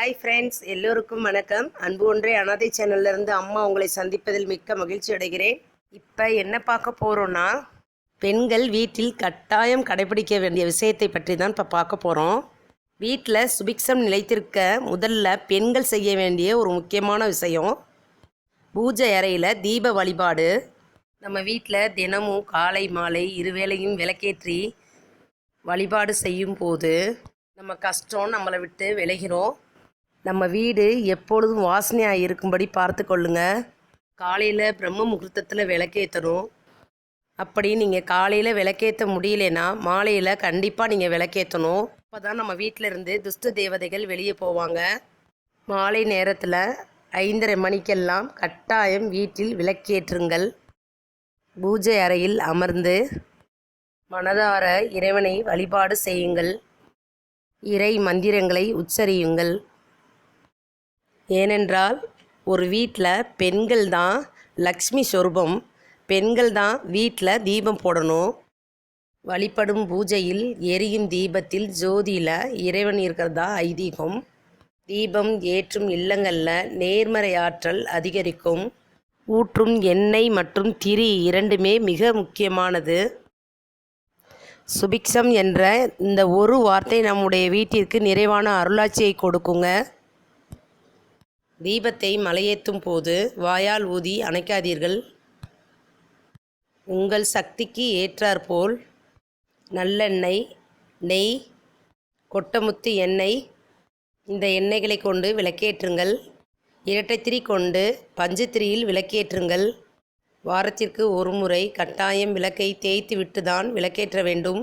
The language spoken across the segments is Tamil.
ஹாய் ஃப்ரெண்ட்ஸ் எல்லோருக்கும் வணக்கம். அன்பு ஒன்றே அனாதை சேனல்ல இருந்து அம்மா உங்களை சந்திப்பதில் மிக்க மகிழ்ச்சி அடைகிறேன். இப்போ என்ன பார்க்க போகிறோன்னா பெண்கள் வீட்டில் கட்டாயம் கடைபிடிக்க வேண்டிய விஷயத்தை பற்றி தான் இப்போ பார்க்க போகிறோம் வீட்டில் சுபிக்ஷம் நிலைத்திருக்க முதல்ல பெண்கள் செய்ய வேண்டிய ஒரு முக்கியமான விஷயம் பூஜை அறையில் தீப வழிபாடு. நம்ம வீட்டில் தினமும் காலை மாலை இருவேளையும் விளக்கேற்றி வழிபாடு செய்யும் போது நம்ம கஷ்டம் நம்மளை விட்டு விலகிறோம். நம்ம வீடு எப்பொழுதும் வாசனையாக இருக்கும்படி பார்த்து கொள்ளுங்க. காலையில் பிரம்ம முகூர்த்தத்தில் விளக்கேற்றணும் அப்படி நீங்கள் காலையில் விளக்கேற்ற முடியலனா மாலையில் கண்டிப்பாக நீங்கள் விளக்கேற்றணும் அப்போ தான் நம்ம வீட்டில் இருந்து துஷ்ட தேவதைகள் வெளியே போவாங்க. மாலை நேரத்தில் ஐந்தரை மணிக்கெல்லாம் கட்டாயம் வீட்டில் விளக்கேற்றுங்கள். பூஜை அறையில் அமர்ந்து மனதார இறைவனை வழிபாடு செய்யுங்கள். இறை மந்திரங்களை உச்சரியுங்கள். ஏனென்றால் ஒரு வீட்டில் பெண்கள் தான் லக்ஷ்மி சொரூபம் பெண்கள் தான் வீட்டில் தீபம் போடணும். வழிபடும் பூஜையில் எரியும் தீபத்தில் ஜோதியில் இறைவன் இருக்கிறதா ஐதீகம்? தீபம் ஏற்றும் இல்லங்களில் நேர்மறை ஆற்றல் அதிகரிக்கும். ஊற்றும் எண்ணெய் மற்றும் திரி இரண்டுமே மிக முக்கியமானது. சுபிக்ஷம் என்ற இந்த ஒரு வார்த்தை நம்முடைய வீட்டிற்கு நிறைவான அருளாட்சியை கொடுக்குங்க. தீபத்தை மலையேற்றும் போது வாயால் ஊதி அணைக்காதீர்கள். உங்கள் சக்திக்கு ஏற்றாற்போல் நல்லெண்ணெய் நெய் கொட்டமுத்து எண்ணெய் இந்த எண்ணெய்களை கொண்டு விளக்கேற்றுங்கள். இரட்டைத்திரி கொண்டு பஞ்சுத்திரியில் விளக்கேற்றுங்கள். வாரத்திற்கு ஒரு முறை கட்டாயம் விளக்கை தேய்த்து விட்டுதான் விளக்கேற்ற வேண்டும்.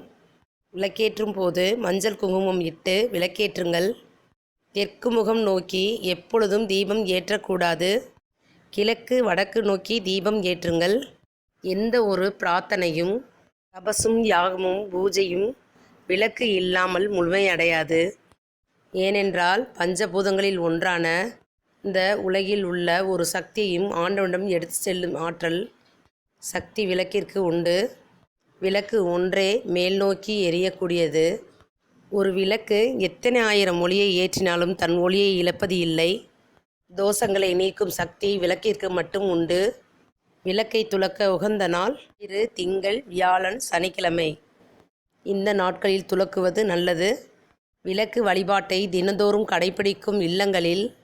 விளக்கேற்றும் போது மஞ்சள் குங்குமம் இட்டு விளக்கேற்றுங்கள். தெற்கு முகம் நோக்கி எப்பொழுதும் தீபம் ஏற்றக்கூடாது? கிழக்கு வடக்கு நோக்கி தீபம் ஏற்றுங்கள். எந்த ஒரு பிரார்த்தனையும் தபசும் யாகமும் பூஜையும் விளக்கு இல்லாமல் முழுமையடையாது. ஏனென்றால் பஞ்சபூதங்களில் ஒன்றான இந்த உலகில் உள்ள ஒரு சக்தியையும் ஆண்டவனிடம் எடுத்து செல்லும் ஆற்றல் சக்தி விளக்கிற்கு உண்டு. விளக்கு ஒன்றே மேல் நோக்கி எரியக்கூடியது. ஒரு விளக்கு எத்தனை ஆயிரம் ஒளியை ஏற்றினாலும் தன் ஒளியை இழப்பது இல்லை. தோஷங்களை நீக்கும் சக்தி விளக்கிற்கு மட்டும் உண்டு. விளக்கை துலக்க உகந்த நாள். இரு திங்கள் வியாழன் சனிக்கிழமை. இந்த நாட்களில் துலக்குவது நல்லது. விளக்கு வழிபாட்டை தினந்தோறும் கடைபிடிக்கும் இல்லங்களில்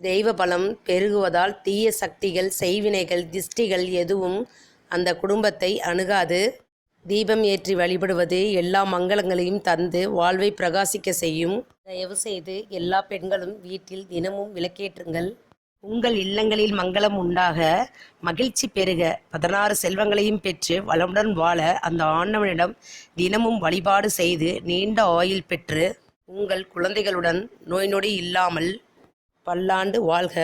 தெய்வ பலம் பெருகுவதால் தீய சக்திகள் செய்வினைகள் திஷ்டிகள் எதுவும் அந்த குடும்பத்தை அணுகாது. தீபம் ஏற்றி வழிபடுவது எல்லா மங்களங்களையும் தந்து வாழ்வை பிரகாசிக்க செய்யும். தயவு செய்து எல்லா பெண்களும் வீட்டில் தினமும் விளக்கேற்றுங்கள். உங்கள் இல்லங்களில் மங்களம் உண்டாக மகிழ்ச்சி பெருக. பதினாறு செல்வங்களையும் பெற்று வளமுடன் வாழ அந்த ஆண்டவனிடம் தினமும் வழிபாடு செய்து நீண்ட ஆயுள் பெற்று உங்கள் குழந்தைகளுடன் நோய் நொடி இல்லாமல் பல்லாண்டு வாழ்க.